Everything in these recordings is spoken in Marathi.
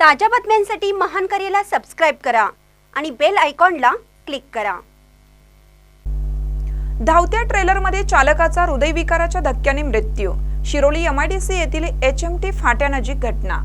ताज्या बातम्यांसाठी महान करेला सबस्क्राईब करा आणि बेल आयकॉनला क्लिक करा. धावत्या ट्रेलरमध्ये चालकाचा हृदयविकाराच्या धक्क्याने मृत्यू. शिरोली एमआयडीसी येथील एच एम टी फाट्यानजीक घटना.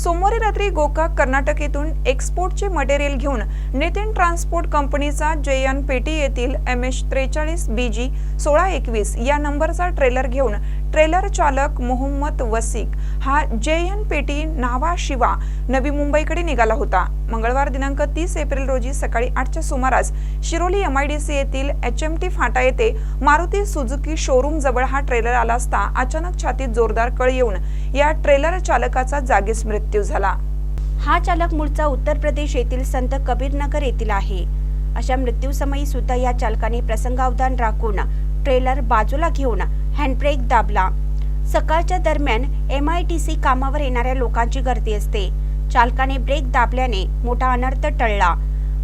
सोमवारी रात्री गोकाक कर्नाटक येथून एक्सपोर्टचे मटेरियल घेऊन नितीन ट्रान्सपोर्ट कंपनीचा जे एन पेटी येथील एम एच त्रेचाळीस बी जी सोळा एकवीस या नंबरचा ट्रेलर घेऊन ट्रेलर चालक मोहम्मद वसिक हा जे एन पेटी नावा शिवा नवी मुंबईकडे निघाला होता. मंगळवार दिनांक तीस एप्रिल रोजी सकाळी आठच्या सुमारास शिरोली एमआयडीसी येथील एच एम टी फाटा येथे मारुती सुझुकी शोरूम जवळ हा ट्रेलर आला असता अचानक छातीत जोरदार कळ येऊन या ट्रेलर चालकाचा जागीच मृत्यू झाला. हा चालक मूळचा उत्तर प्रदेश येथील संत कबीरनगर येथील आहे. अशा मृत्यूसमयी सुद्धा या चालकाने प्रसंगावधान राखून ट्रेलर बाजूला घेऊन हँडब्रेक दाबला. सकाळच्या दरम्यान एम आय टी सी कामावर येणाऱ्या लोकांची गर्दी असते. चालकाने ब्रेक दाबल्याने मोठा अनर्थ टळला.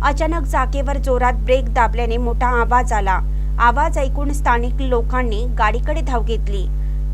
अचानक जागेवर जोरात ब्रेक दाबल्याने मोठा आवाज आला. आवाज ऐकून स्थानिक लोकांनी गाडीकडे धाव घेतली.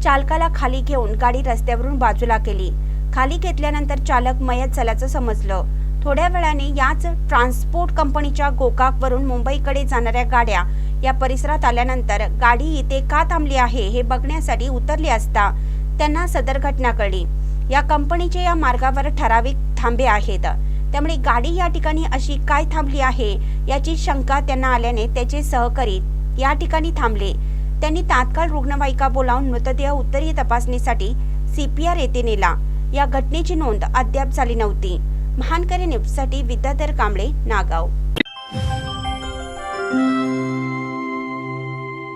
चालकाला खाली घेऊन गाडी रस्त्यावरून बाजूला केली. खाली घेतल्यानंतर चालक मयत झाल्याचं समजलं. थोड्या वेळाने याच ट्रान्सपोर्ट कंपनीच्या गोकाकवरून मुंबईकडे जाणाऱ्या गाड्या या परिसरात आल्यानंतर गाडी इथे का थांबली आहे हे बघण्यासाठी उतरली असता त्यांना सदर घटना कळली. या कंपनीचे या मार्गावर ठराविक थांबे आहेत. त्यामुळे गाडी या ठिकाणी अशी काय थांबली आहे याची शंका त्यांना आल्याने त्याचे सहकारी या ठिकाणी थांबले. त्यांनी तात्काळ रुग्णवाहिका बोलावून मृतदेह उत्तरीय तपासणीसाठी सीपीआर येथे नेला. या घटनेची नोंद अद्याप झाली नव्हती. महानकरी न्यूजसाठी विद्याधर कांबळे नागाव.